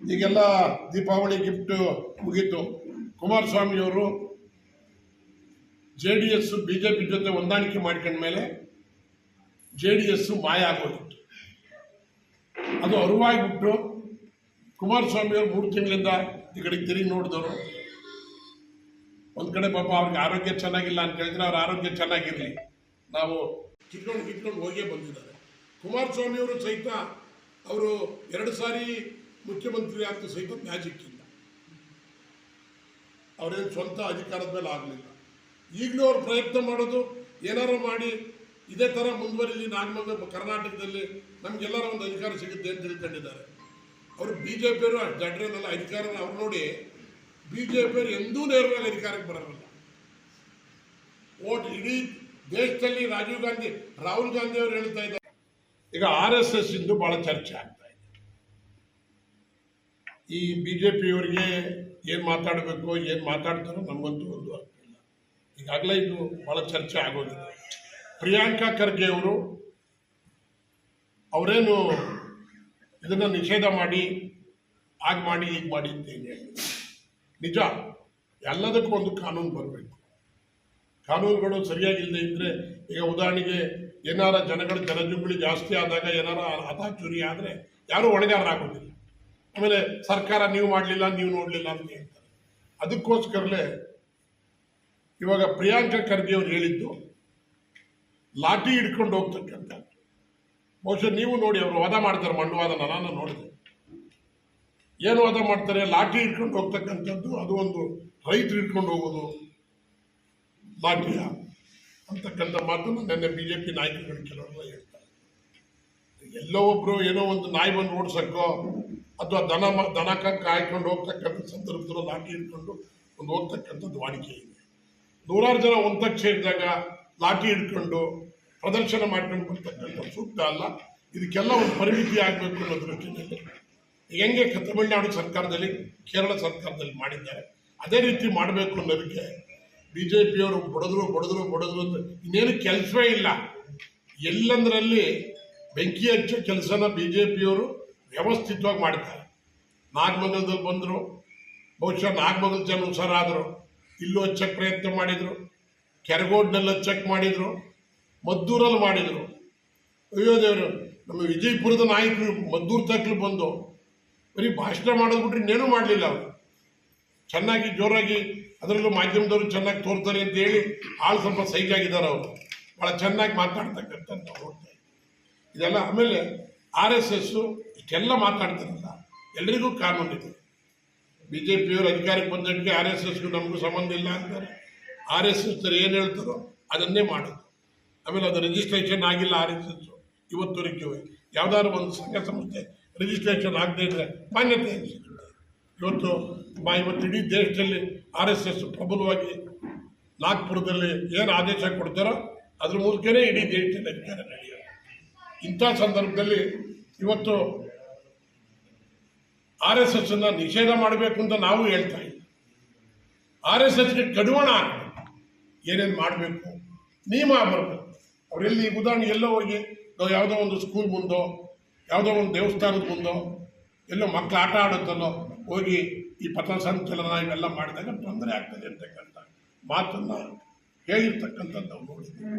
ಈಗೆಲ್ಲ ದೀಪಾವಳಿ ಗಿಫ್ಟ್ ಮುಗೀತು. ಕುಮಾರಸ್ವಾಮಿಯವರು J D S B J P ಜೊತೆ ಹೊಂದಾಣಿಕೆ ಮಾಡ್ಕೊಂಡ್ಮೇಲೆ ಜೆ ಡಿ ಎಸ್ ಮಾಯ ಆಗೋಗಿತ್ತು ಅದು ಅರಿವಾಗಿಬಿಟ್ಟು ಕುಮಾರಸ್ವಾಮಿಯವರು ಮೂರು ತಿಂಗಳಿಂದ ಈ ಕಡೆ ತಿರುಗಿ ನೋಡಿದವರು. ಒಂದು ಕಡೆ ಪಾಪ ಅವ್ರಿಗೆ ಆರೋಗ್ಯ ಚೆನ್ನಾಗಿಲ್ಲ ಅಂತ ಹೇಳಿದ್ರೆ ಅವ್ರ ಆರೋಗ್ಯ ಚೆನ್ನಾಗಿರಲಿ. ನಾವು ಕಿತ್ಕೊಂಡು ಕಿತ್ಕೊಂಡು ಹೋಗೇ ಬಂದಿದ್ದಾರೆ. ಕುಮಾರಸ್ವಾಮಿಯವರು ಸಹಿತ ಅವರು ಎರಡು ಸಾರಿ ಮುಖ್ಯಮಂತ್ರಿ ಅಂತ ಸಹಿತ ಮ್ಯಾಜಿಕ್ ಇಲ್ಲ. ಅವರೇನು ಸ್ವಂತ ಅಧಿಕಾರದ ಮೇಲೆ ಆಗಲಿಲ್ಲ. ಈಗಲೂ ಅವ್ರು ಪ್ರಯತ್ನ ಮಾಡೋದು ಏನಾರು ಮಾಡಿ ಇದೇ ಥರ ಮುಂದುವರಿಲಿ ನಾಗಮಂಗ ಕರ್ನಾಟಕದಲ್ಲಿ ನಮಗೆಲ್ಲರ ಒಂದು ಅಧಿಕಾರ ಸಿಗುತ್ತೆ ಅಂತ ತಿಳ್ಕೊಂಡಿದ್ದಾರೆ. ಅವರು ಬಿ ಜೆ ಪಿಯವರು ಅಷ್ಟು ಅಧಿಕಾರನ ಅಧಿಕಾರ ಅವ್ರು ನೋಡಿ ಬಿ ಜೆ ಪಿಯವರು ಎಂದೂ ನೇರವಾಗಿ ಅಧಿಕಾರಕ್ಕೆ ಬರೋಲ್ಲ ಓಟ್ ಇಡೀ ದೇಶದಲ್ಲಿ ರಾಜೀವ್ ಗಾಂಧಿ, ರಾಹುಲ್ ಗಾಂಧಿ ಅವರು ಹೇಳ್ತಾ ಇದ್ದಾರೆ. ಈಗ ಆರ್ ಎಸ್ ಎಸ್ ಇಂದು ಬಹಳ ಚರ್ಚೆ ಆಗ್ತಾ ಇದೆ ಈ ಬಿ ಜೆ ಪಿಯವರಿಗೆ ಏನು ಮಾತಾಡಬೇಕು, ಏನು ಮಾತಾಡ್ತಾರೋ ನಮಗಂತೂ ಒಂದು ಅರ್ಥ ಇಲ್ಲ. ಈಗಾಗಲೇ ಇದು ಭಾಳ ಚರ್ಚೆ ಆಗೋದಿದೆ ಪ್ರಿಯಾಂಕಾ ಖರ್ಗೆ ಅವರು ಅವರೇನು ಇದನ್ನು ನಿಷೇಧ ಮಾಡಿ, ಹಾಗೆ ಮಾಡಿ ಈಗ ಮಾಡಿ ಅಂತ ಏನು ನಿಜ, ಎಲ್ಲದಕ್ಕೂ ಒಂದು ಕಾನೂನು ಬರಬೇಕು. ಕಾನೂನುಗಳು ಸರಿಯಾಗಿಲ್ಲದೆ ಇದ್ದರೆ ಈಗ ಉದಾಹರಣೆಗೆ ಏನಾರ ಜನಗಳ ಜನಜುಂಬಳಿ ಜಾಸ್ತಿ ಆದಾಗ ಏನಾರ ಹತಾಚುರಿ ಆದರೆ ಯಾರೂ ಹೊಣೆಗಾರರಾಗೋದಿಲ್ಲ. ಆಮೇಲೆ ಸರ್ಕಾರ ನೀವು ಮಾಡಲಿಲ್ಲ, ನೀವು ನೋಡಲಿಲ್ಲ ಅಂತ ಹೇಳ್ತಾರೆ. ಅದಕ್ಕೋಸ್ಕರಲೇ ಇವಾಗ ಪ್ರಿಯಾಂಕ ಖರ್ಗೆ ಅವ್ರು ಹೇಳಿದ್ದು, ಲಾಠಿ ಹಿಡ್ಕೊಂಡು ಹೋಗ್ತಕ್ಕಂಥ ಬಹುಶಃ ನೀವು ನೋಡಿ, ಅವರು ವಾದ ಮಾಡ್ತಾರೆ ಮಂಡವಾದನ ನಾನು ನೋಡಿದೆ. ಏನು ವಾದ ಮಾಡ್ತಾರೆ? ಲಾಠಿ ಹಿಡ್ಕೊಂಡು ಹೋಗ್ತಕ್ಕಂಥದ್ದು, ಅದು ಒಂದು ರೈತರು ಹಿಡ್ಕೊಂಡು ಹೋಗೋದು ಲಾಠಿಯ ಅಂತಕ್ಕಂಥ ಮಾತನ್ನು ನನ್ನ ಬಿ ಜೆ ಪಿ ನಾಯಕರುಗಳು ಕೆಲವರೆಲ್ಲ ಹೇಳ್ತಾರೆ. ಎಲ್ಲೋ ಒಬ್ಬರು ಏನೋ ಒಂದು ನಾಯಿ ಬಂದು ಓಡಿಸಕ್ಕೋ ಅಥವಾ ದನ ದನ ಕಾಯ್ಕೊಂಡು ಹೋಗ್ತಕ್ಕಂಥ ಸಂದರ್ಭದಲ್ಲಿ ಲಾಠಿ ಹಿಡ್ಕೊಂಡು ಒಂದು ಹೋಗ್ತಕ್ಕಂಥದ್ದು ವಾಡಿಕೆ ಇದೆ. ನೂರಾರು ಜನ ಒಂದಕ್ಕೆ ಇದ್ದಾಗ ಲಾಠಿ ಹಿಡ್ಕೊಂಡು ಪ್ರದರ್ಶನ ಮಾಡ್ಕೊಂಡು ಬರ್ತಕ್ಕಂಥ ಸೂಕ್ತ ಅಲ್ಲ. ಇದಕ್ಕೆಲ್ಲ ಒಂದು ಪರಿಮಿತಿ ಆಗಬೇಕು ಅನ್ನೋ ದೃಷ್ಟಿಯಲ್ಲಿ. ಹೆಂಗೆ ತಮಿಳುನಾಡು ಸರ್ಕಾರದಲ್ಲಿ, ಕೇರಳ ಸರ್ಕಾರದಲ್ಲಿ ಮಾಡಿದ್ದಾರೆ, ಅದೇ ರೀತಿ ಮಾಡಬೇಕು ಅನ್ನೋದಕ್ಕೆ ಬಿ ಜೆ ಪಿಯವರು ಬಡದ್ರು ಬಡದ್ರು ಬಡದ್ರು ಅಂತ ಇನ್ನೇನು ಕೆಲಸವೇ ಇಲ್ಲ. ಎಲ್ಲಂದ್ರಲ್ಲಿ ಬೆಂಕಿ ಹಚ್ಚೋ ಕೆಲಸನ ಬಿ ಜೆ ಪಿಯವರು ವ್ಯವಸ್ಥಿತವಾಗಿ ಮಾಡ್ತಾರೆ ನಾಗಮಂಗಲದಲ್ಲಿ ಬಂದರು, ಬಹುಶಃ ನಾಗಮಂಗಲ ಜನ ಹುಷಾರಾದರು. ಇಲ್ಲೂ ಹಚ್ಚಕ್ಕೆ ಪ್ರಯತ್ನ ಮಾಡಿದರು. ಕೆರಗೋಡ್ನಲ್ಲಿ ಹಚ್ಚಕ್ಕೆ ಮಾಡಿದರು. ಮದ್ದೂರಲ್ಲಿ ಮಾಡಿದರು. ಅಯ್ಯೋ ದೇವರು, ನಮ್ಮ ವಿಜಯಪುರದ ನಾಯಕರು ಮದ್ದೂರು ತಕ್ಕಲು ಬಂದು ಬರೀ ಭಾಷಣ ಮಾಡೋದು ಬಿಟ್ರೆ ಇನ್ನೇನು ಮಾಡಲಿಲ್ಲ ಅವರು. ಚೆನ್ನಾಗಿ ಜೋರಾಗಿ ಅದರಲ್ಲೂ ಮಾಧ್ಯಮದವರು ಚೆನ್ನಾಗಿ ತೋರ್ತಾರೆ ಅಂತ ಹೇಳಿ ಆಳು ಸ್ವಲ್ಪ ಸೈಜಾಗಿದ್ದಾರೆ ಅವರು. ಭಾಳ ಚೆನ್ನಾಗಿ ಮಾತಾಡ್ತಕ್ಕಂಥ ನೋಡ್ತಾ. ಇದೆಲ್ಲ ಆಮೇಲೆ ಆರ್ ಎಸ್ ಎಸ್ಸು ಇಷ್ಟೆಲ್ಲ ಮಾತಾಡ್ತಾರಲ್ಲ ಎಲ್ರಿಗೂ ಕಾನೂನಿದೆ ಬಿ ಜೆ ಪಿಯವರು ಅಧಿಕಾರಕ್ಕೆ ಬಂದಕ್ಕೆ ಆರ್ ಎಸ್ ಎಸ್ಗೂ ನಮಗೂ ಸಂಬಂಧ ಇಲ್ಲ ಅಂತಾರೆ. ಆರ್ ಎಸ್ ಎಸ್ ಏನು ಹೇಳ್ತಾರೋ ಅದನ್ನೇ ಮಾಡೋದು. ಆಮೇಲೆ ಅದು ರಿಜಿಸ್ಟ್ರೇಷನ್ ಆಗಿಲ್ಲ ಆರ್ ಎಸ್ ಎಸ್ ಇವತ್ತುವರೆಗೂ ಯಾವುದಾದ್ರು ಒಂದು ಸಂಘ ಸಂಸ್ಥೆ ರಿಜಿಸ್ಟ್ರೇಷನ್ ಆಗದೇ ಇದ್ರೆ ಮಾನ್ಯತೆ ಇವತ್ತು ಬಾ, ಇವತ್ತು ಇಡೀ ದೇಶದಲ್ಲಿ ಆರ್ ಎಸ್ ಎಸ್ ಪ್ರಬಲವಾಗಿ ನಾಗ್ಪುರದಲ್ಲಿ ಏನು ಆದೇಶ ಕೊಡ್ತಾರೋ ಅದ್ರ ಮೂಲಕನೇ ಇಡೀ ದೇಶದಲ್ಲಿ ಅಧಿಕಾರ ನಡೆಯೋದು ಇಂಥ ಸಂದರ್ಭದಲ್ಲಿ ಇವತ್ತು ಆರ್ ಎಸ್ ಎಸ್ ಅನ್ನ ನಿಷೇಧ ಮಾಡಬೇಕು ಅಂತ ನಾವು ಹೇಳ್ತಾ ಇಲ್ಲ. ಆರ್ ಎಸ್ ಎಸ್ಗೆ ಕಡಿವಾಣ ಏನೇನು ಮಾಡಬೇಕು, ನಿಯಮ ಬರಬೇಕು. ಅವರೆಲ್ಲಿ ಉದಾಹರಣೆ ಎಲ್ಲೋ ಹೋಗಿ, ನಾವು ಯಾವುದೋ ಒಂದು ಸ್ಕೂಲ್ ಮುಂದೋ, ಯಾವುದೋ ಒಂದು ದೇವಸ್ಥಾನದ ಮುಂದೋ, ಎಲ್ಲೋ ಮಕ್ಕಳು ಆಟ ಆಡುತ್ತಲ್ಲೋ, ಹೋಗಿ ಈ ಪಥಸಂಚಲನ ಇವೆಲ್ಲ ಮಾಡಿದಾಗ ತೊಂದರೆ ಆಗ್ತದೆ ಅಂತಕ್ಕಂಥ ಮಾತನ್ನು ಹೇಳಿರ್ತಕ್ಕಂಥದ್ದು ನೋಡಿದ್ದೀವಿ.